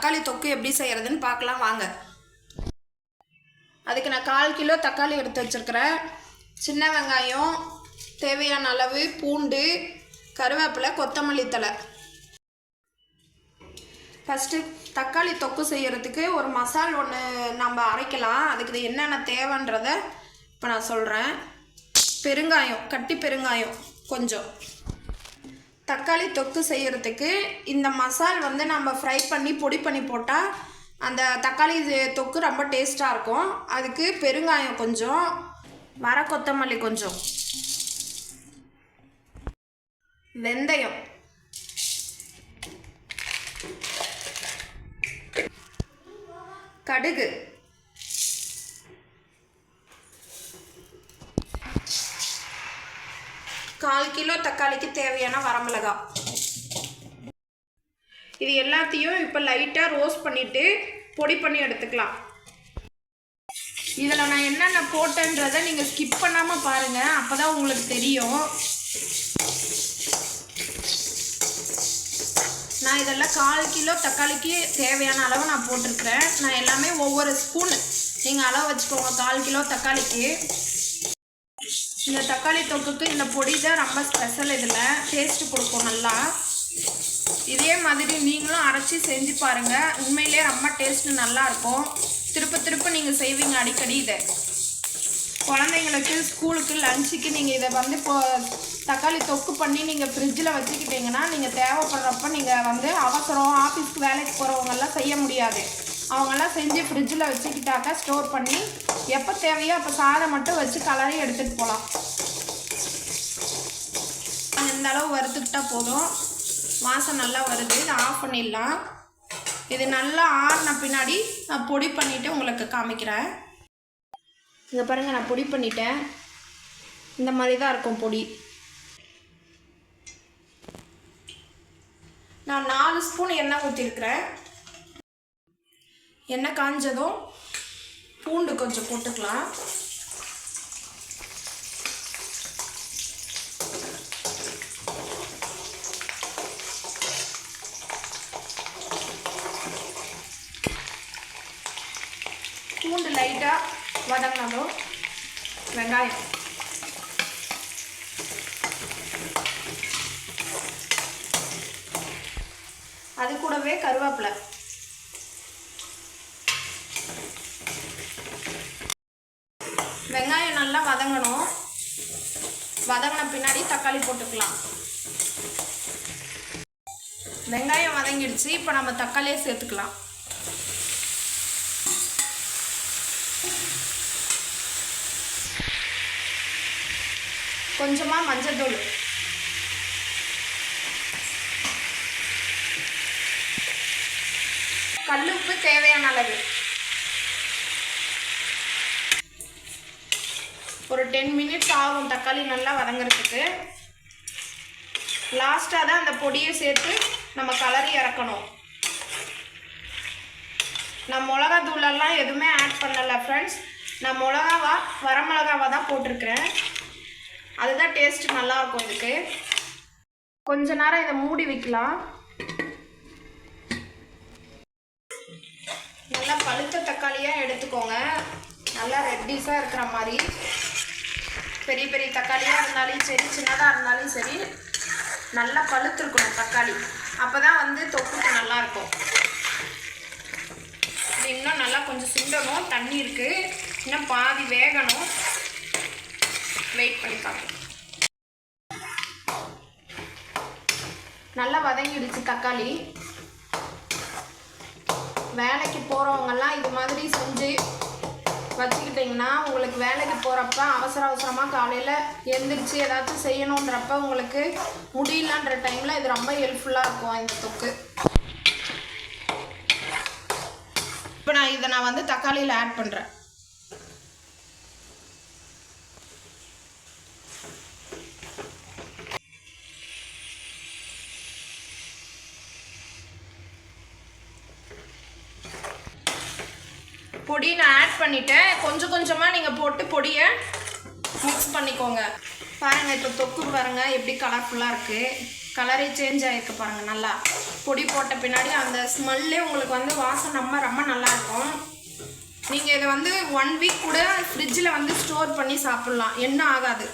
தக்காளி தொக்கு எப்படி செய்கிறதுன்னு பார்க்கலாம் வாங்க. அதுக்கு நான் கால் கிலோ தக்காளி எடுத்து வச்சுருக்கிறேன். சின்ன வெங்காயம் தேவையான அளவு பூண்டு கருவேப்பிலை கொத்தமல்லி தழை. ஃபஸ்ட்டு தக்காளி தொக்கு செய்கிறதுக்கு ஒரு மசால் ஒன்று நம்ம அரைக்கலாம். அதுக்கு இது என்னென்ன தேவைன்றத இப்போ நான் சொல்கிறேன் பெருங்காயம் கட்டி பெருங்காயம் கொஞ்சம். தக்காளி தொக்கு செய்யறதுக்கு இந்த மசால் வந்து நம்ம ஃப்ரை பண்ணி பொடி பண்ணி போட்டால் அந்த தக்காளி தொக்கு ரொம்ப டேஸ்ட்டாக இருக்கும். அதுக்கு பெருங்காயம் கொஞ்சம் வர கொத்தமல்லி கொஞ்சம். வெந்தயம். கடுகு. கால் கிலோ தக்காளிக்கு தேவையான வரமிளகா. இது எல்லாத்தையும் இப்போ லைட்டாக ரோஸ்ட் பண்ணிவிட்டு பொடி பண்ணி எடுத்துக்கலாம். இதில் நான் என்னென்ன போட்டேன்றதை நீங்கள் ஸ்கிப் பண்ணாமல் பாருங்கள் அப்போ தான் உங்களுக்கு தெரியும். நான் இதெல்லாம் கால் கிலோ தக்காளிக்கு தேவையான அளவு நான் போட்டிருக்கிறேன். நான் எல்லாமே ஒவ்வொரு ஸ்பூன் நீங்கள் அளவு வச்சுக்கோங்க கால் கிலோ தக்காளிக்கு. இந்த தக்காளி தொக்குக்கு இந்த பொடி தான் ரொம்ப ஸ்பெஷல் இதில். டேஸ்ட் கொடுக்கும் நல்லா. இதே மாதிரி நீங்களும் அரைச்சி செஞ்சு பாருங்கள் உண்மையிலே ரொம்ப டேஸ்ட்டு நல்லாயிருக்கும் திருப்ப திருப்ப நீங்கள் செய்வீங்க அடிக்கடி இதை. குழந்தைங்களுக்கு ஸ்கூலுக்கு லஞ்சுக்கு நீங்கள் இதை வந்து இப்போ தக்காளி தொக்கு பண்ணி நீங்கள் ஃப்ரிட்ஜில் வச்சுக்கிட்டீங்கன்னா நீங்கள் தேவைப்படுறப்ப நீங்கள் வந்து அவசரம் ஆஃபீஸ்க்கு வேலைக்கு போகிறவங்கெல்லாம் செய்ய முடியாது. அவங்கெல்லாம் செஞ்சு ஃப்ரிட்ஜில் வச்சுக்கிட்டாக்கா ஸ்டோர் பண்ணி எப்போ தேவையோ அப்போ சாதம் மட்டும் வச்சு கலரி எடுத்துகிட்டு போகலாம் இந்த அளவு வறுத்துக்கிட்டால் போதும். வாசம் நல்லா வருது. இதை ஆஃப் பண்ணிடலாம். இது நல்லா ஆறின பின்னாடி நான் பொடி பண்ணிவிட்டு உங்களுக்கு காமிக்கிறேன். இதை பாருங்கள் நான் பொடி பண்ணிட்டேன். இந்த மாதிரி தான் இருக்கும் பொடி. நான் நாலு ஸ்பூன் எண்ணெய் ஊற்றிருக்கிறேன் எண்ணெய் காஞ்சதும் பூண்டு கொஞ்சம் போட்டுக்கலாம். பூண்டு லைட்டாக வதங்கினதும் வெங்காயம். அது கூடவே கருவேப்பிலை வெங்காயம் நல்லா வதங்கணும். வதங்கின பின்னாடி தக்காளி போட்டுக்கலாம். வெங்காயம் வதங்கிடுச்சு. இப்போ நம்ம தக்காளியை சேர்த்துக்கலாம். கொஞ்சமாக மஞ்சத்தூள். கல்லுப்பு தேவையான அளவு. ஒரு டென் மினிட்ஸ் ஆகும் தக்காளி நல்லா வதங்குறதுக்கு. லாஸ்ட்டாக தான் அந்த பொடியை சேர்த்து நம்ம கலரி இறக்கணும். நான் மிளகா தூளெல்லாம் எதுவுமே ஆட் பண்ணலை ஃப்ரெண்ட்ஸ் நான் மிளகாவா வரமிளகாவாக தான் போட்டிருக்கிறேன். அதுதான் டேஸ்ட் நல்லா இருக்கும் இதுக்கு. கொஞ்ச நேரம் இதை மூடி வைக்கலாம். நல்லா பழுத்த தக்காளியாக எடுத்துக்கோங்க. நல்லா ரெட்டிஸாக இருக்கிற மாதிரி. பெரிய பெரிய தக்காளியாக இருந்தாலும் சரி சின்னதாக இருந்தாலும் சரி நல்லா பழுத்துருக்கணும் தக்காளி. அப்போ தான் வந்து தொக்குக்கு நல்லாயிருக்கும். இது இன்னும் நல்லா கொஞ்சம் சுண்டணும் தண்ணி இருக்குது இன்னும் பாதி வேகணும். வெயிட் பண்ணி பார்க்கலாம் நல்லா வதங்கிடுச்சு தக்காளி. வேலைக்கு போகிறவங்கெல்லாம் இது மாதிரி செஞ்சு வச்சுக்கிட்டிங்கன்னா உங்களுக்கு வேலைக்கு போகிறப்ப அவசர அவசரமாக காலையில் எழுந்திரிச்சு ஏதாச்சும் செய்யணுன்றப்ப உங்களுக்கு முடியலன்ற டைமில் இது ரொம்ப ஹெல்ப்ஃபுல்லாக இருக்கும் இந்த தொக்கு. இப்போ நான் இதை நான் வந்து தக்காளியில் ஆட் பண்ணுறேன் பொடி நான் ஆட் பண்ணிட்டேன். கொஞ்சம் கொஞ்சமாக நீங்கள் போட்டு பொடியை மிக்ஸ் பண்ணிக்கோங்க. பாருங்கள் இப்போ தொக்கு பாருங்க எப்படி கலர்ஃபுல்லாக இருக்குது கலரே சேஞ்ச் ஆகிருக்கு பாருங்கள் நல்லா. பொடி போட்ட பின்னாடி அந்த ஸ்மெல்லே உங்களுக்கு வந்து வாசம் நம்ம ரொம்ப நல்லாயிருக்கும் நீங்கள் இதை வந்து ஒன் வீக் கூட ஃப்ரிட்ஜில் வந்து ஸ்டோர் பண்ணி சாப்பிட்லாம். என்ன ஆகாது.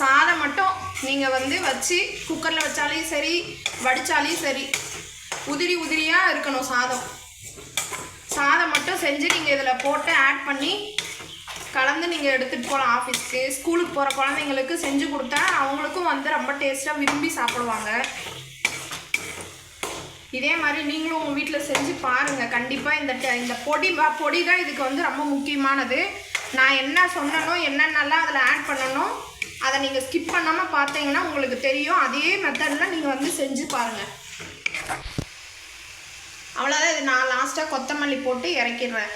சாதம் மட்டும் நீங்கள் வந்து வச்சு குக்கரில் வச்சாலையும் சரி வடித்தாலையும் சரி. உதிரி உதிரியாக இருக்கணும் சாதம். சாதம் மட்டும் செஞ்சு நீங்கள் இதில் போட்டு ஆட் பண்ணி கலந்து நீங்கள் எடுத்துகிட்டு போகலாம் ஆஃபீஸ்க்கு ஸ்கூலுக்கு போகிற குழந்தைங்களுக்கு செஞ்சு கொடுத்தா அவங்களுக்கும் வந்து ரொம்ப டேஸ்ட்டாக விரும்பி சாப்பிடுவாங்க. இதே மாதிரி நீங்களும் உங்கள் வீட்டில் செஞ்சு பாருங்கள் கண்டிப்பாக இந்த இந்த பொடி பொடி தான் இதுக்கு வந்து ரொம்ப முக்கியமானது. நான் என்ன சொன்னனோ என்னென்னலாம் அதில் ஆட் பண்ணணும் அதை நீங்கள் ஸ்கிப் பண்ணாமல் பார்த்தீங்கன்னா உங்களுக்கு தெரியும். அதே மெத்தடில் நீங்கள் வந்து செஞ்சு பாருங்கள் அவ்வளோதான் இது நான் லாஸ்ட்டாக கொத்தமல்லி போட்டு இறக்கிடுறேன்.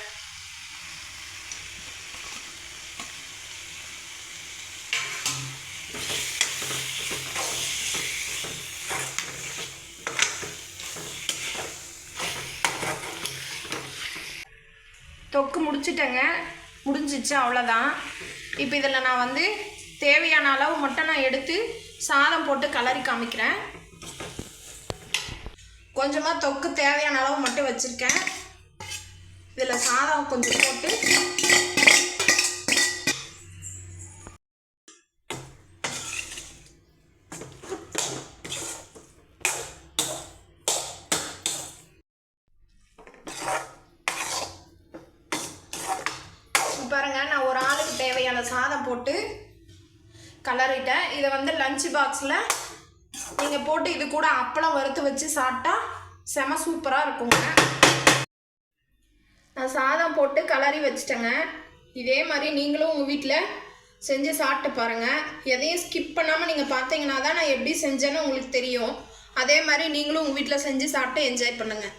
தொக்கு முடிச்சிட்டேங்க. முடிஞ்சிச்சு அவ்வளோதான் இப்போ இதில் நான் வந்து தேவையான அளவு மட்டும் நான் எடுத்து சாதம் போட்டு கலரி காமிக்கிறேன். கொஞ்சமாக தொக்கு தேவையான அளவு மட்டும் வச்சுருக்கேன். இதில் சாதம் கொஞ்சம் போட்டு. பாருங்க நான் ஒரு ஆளுக்கு தேவையான சாதம் போட்டு கலரிட்டேன் இதை வந்து லஞ்ச் பாக்ஸில் நீங்கள் போட்டு இது கூட அப்பளம் வறுத்து வச்சு சாப்பிட்டா செம சூப்பராக இருக்குங்க. நான் சாதம் போட்டு கலரி வச்சிட்டேங்க. இதே மாதிரி நீங்களும் உங்கள் வீட்டில் செஞ்சு சாப்பிட்டு பாருங்கள் எதையும் ஸ்கிப் பண்ணாமல் நீங்கள் பார்த்தீங்கன்னா தான் நான் எப்படி செஞ்சேன்னு உங்களுக்கு தெரியும். அதே மாதிரி நீங்களும் உங்கள் வீட்டில் செஞ்சு சாப்பிட்டு என்ஜாய் பண்ணுங்கள்